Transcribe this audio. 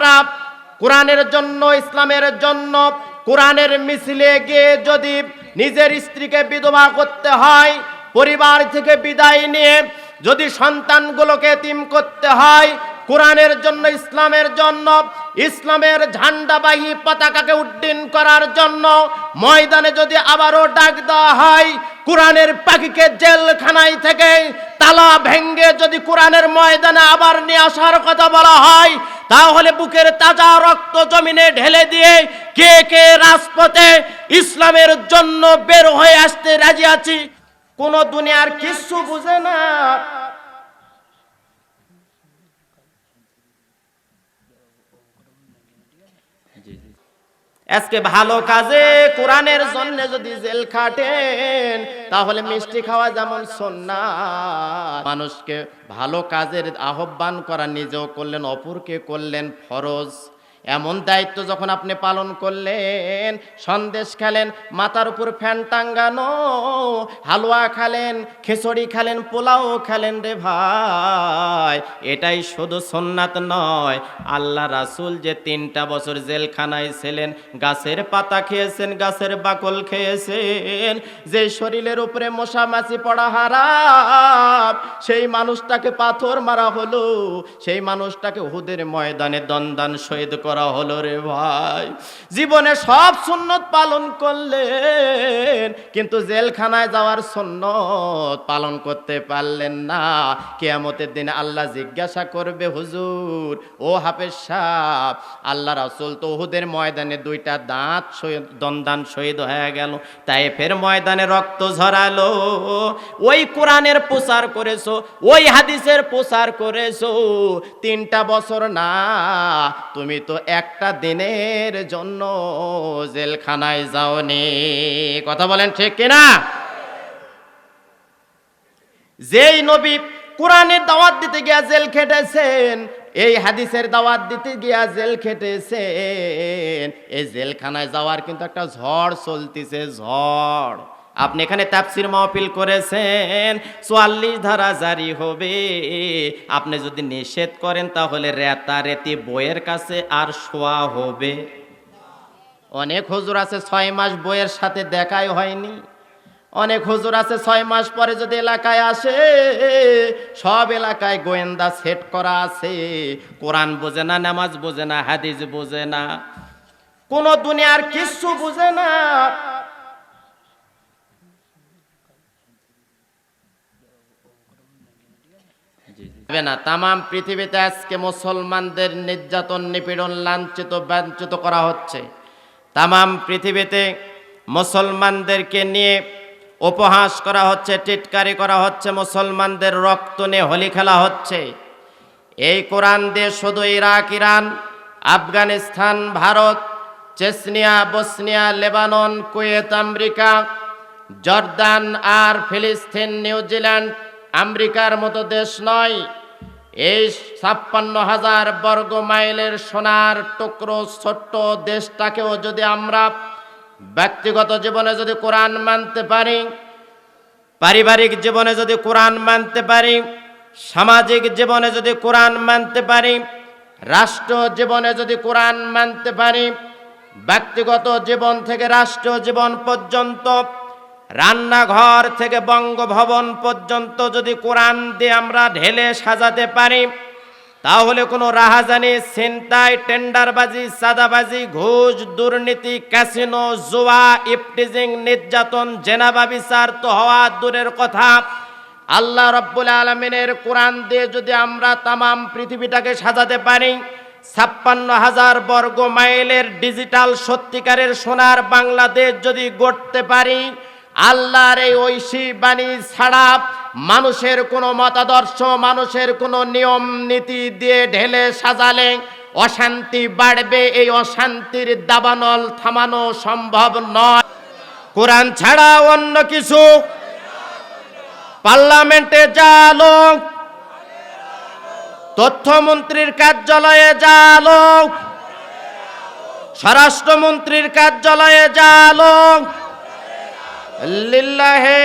আমরা কোরআনের জন্য, ইসলামের জন্য কোরআনের মিছিলে গিয়ে যদি নিজের স্ত্রীকে বিধবা করতে হয়, পরিবার থেকে বিদায় নিয়ে যদি সন্তানগুলোকে তিম করতে হয়, কোরআনের জন্য, ইসলামের জন্য, ইসলামের ঝান্ডাবাহী পতাকাকে উড্ডীন করার জন্য ময়দানে যদি আবারও ডাক দেওয়া হয়, কোরআনের পাখিকে জেলখানায় থেকে তালা ভেঙ্গে যদি কোরআনের ময়দানে আবার নিয়ে আসার কথা বলা হয় তাহলে বুকের তাজা রক্ত জমিনে ঢেলে দিয়ে কে কে রাজপথে ইসলামের জন্য বের হয়ে আসতে রাজি আছি? কোন দুনিয়ার কিছু বুঝে না। আজকে ভালো কাজে কোরআনের জন্য যদি জেল খাটেন, তাহলে মিষ্টি খাওয়া যেমন সন্না মানুষকে ভালো কাজের আহ্বান করা নিজেও করলেন, অপরকে করলেন ফরজ। এমন দায়িত্ব যখন আপনি পালন করলেন, সন্দেশ খেলেন, মাথার উপর ফ্যান টাঙ্গানো, হালুয়া খালেন, খিচুড়ি খালেন, পোলাও খেলেন রে ভাই, এটাই শুধু সোননাথ নয়, আল্লাহ রাসুল যে তিনটা বছর জেলখানায় ছিলেন, গাছের পাতা খেয়েছেন, গাছের বাকল খেয়েছেন, যে শরীরের উপরে মশা মাছি পড়া হারাম, সেই মানুষটাকে পাথর মারা হলো, সেই মানুষটাকে হুদের ময়দানে দন্দান শহীদ হলো রে ভাই। জীবনে সব সুন্নত পালন করলেন, কিন্তু জেলখানায় যাওয়ার সুন্নত পালন করতে পারলেন না। কেয়ামতের দিনে আল্লাহ জিজ্ঞাসা করবে, হুজুর, ও হাফেজ সাহ আল্লাহ রাসুল তো উহুদের ময়দানে দুইটা দাঁত দন্দান শহীদ হয়ে গেল, তাই ফের ময়দানে রক্ত ঝরালো। ওই কোরআনের প্রচার করেছ, ওই হাদিসের প্রচার করেছ। তিনটা বছর না, তুমি তো একটা দিনের জন্য জেলখানায় যাওনি। কথা বলেন ঠিক কিনা? যেই নবী কোরআনের দাওয়াত দিতে গিয়া জেল খেটেছেন, এই হাদিসের দাওয়াত দিতে গিয়া জেল খেটেছেন, এই জেলখানায় যাওয়ার কিন্তু একটা ঝড় চলতিছে, ঝড়। আপনি এখানে তাফসির মাহফিল করেছেন, চুয়াল্লিশ ধারা জারি হবে। আপনি যদি নিষেধ করেন, তাহলে রেতারেতি বইয়ের কাছে আর শোয়া হবে। অনেক হুজুর আছে, ছয় মাস বইয়ের সাথে দেখাই হয়নি। অনেক হুজুর আছে, ছয় মাস পরে যদি এলাকায় আসে, সব এলাকায় গোয়েন্দা সেট করা আছে। কোরআন বোঝে না, নামাজ বোঝে না, হাদিস বোঝে না। কোন দুনিয়ার কিচ্ছু বুঝে না। হবে না। তাম পৃথিবীতে আজকে মুসলমানদের নির্যাতন, নিপীড়ন, লাঞ্ছিত, বাঞ্ছিত করা হচ্ছে। তাম পৃথিবীতে মুসলমানদেরকে নিয়ে উপহাস করা হচ্ছে, টিটকারি করা হচ্ছে, মুসলমানদের রক্ত নিয়ে হোলি খেলা হচ্ছে। এই কোরআন দিয়ে শুধু Iraq, Iran, Afghanistan, Bharat, Chechnya, Bosnia, Lebanon, Kuwait, America, Jordan আর ফিলিস্তিন, নিউজিল্যান্ড আমেরিকার মতো দেশ নয়। এই ছাপ্পান্ন হাজার বর্গ মাইলের সোনার টুকরো ছোট্ট দেশটাকেও যদি আমরা ব্যক্তিগত জীবনে যদি কোরআন মানতে পারি, পারিবারিক জীবনে যদি কোরআন মানতে পারি, সামাজিক জীবনে যদি কোরআন মানতে পারি, রাষ্ট্র জীবনে যদি কোরআন মানতে পারি, ব্যক্তিগত জীবন থেকে রাষ্ট্র জীবন পর্যন্ত রান্নাঘর থেকে বঙ্গভবন পর্যন্ত যদি কোরআন দিয়ে আমরা ঢেলে সাজাতে পারি, তাহলে কোনো রাহাজানি, ছিনতাই, টেন্ডারবাজি সাদাবাজি ঘুষ, দুর্নীতি, ক্যাসিনো, জুয়া ইফটিজিং নির্যাতন, জেনাবা বিচার তো হওয়া দূরের কথা। আল্লাহ রব্বুল আলমিনের কোরআন দিয়ে যদি আমরা তামাম পৃথিবীটাকে সাজাতে পারি, ছাপ্পান্ন হাজার বর্গ মাইলের ডিজিটাল সত্যিকারের সোনার বাংলাদেশ যদি গড়তে পারি আল্লাহর এই ঐশী বাণী ছাড়া মানুষের কোনো মতাদর্শ, মানুষের কোনো নিয়ম নীতি দিয়ে ঢেলে সাজালে অশান্তি বাড়বে, এই অশান্তির দাবানল থামানো সম্ভব নয়। কোরআন ছাড়া অন্য কিছু পার্লামেন্টে যা লোক তথ্যমন্ত্রীর কার্যালয়ে যা লোক স্বরাষ্ট্রমন্ত্রীর কার্যালয়ে যা লোক লিল্লাহে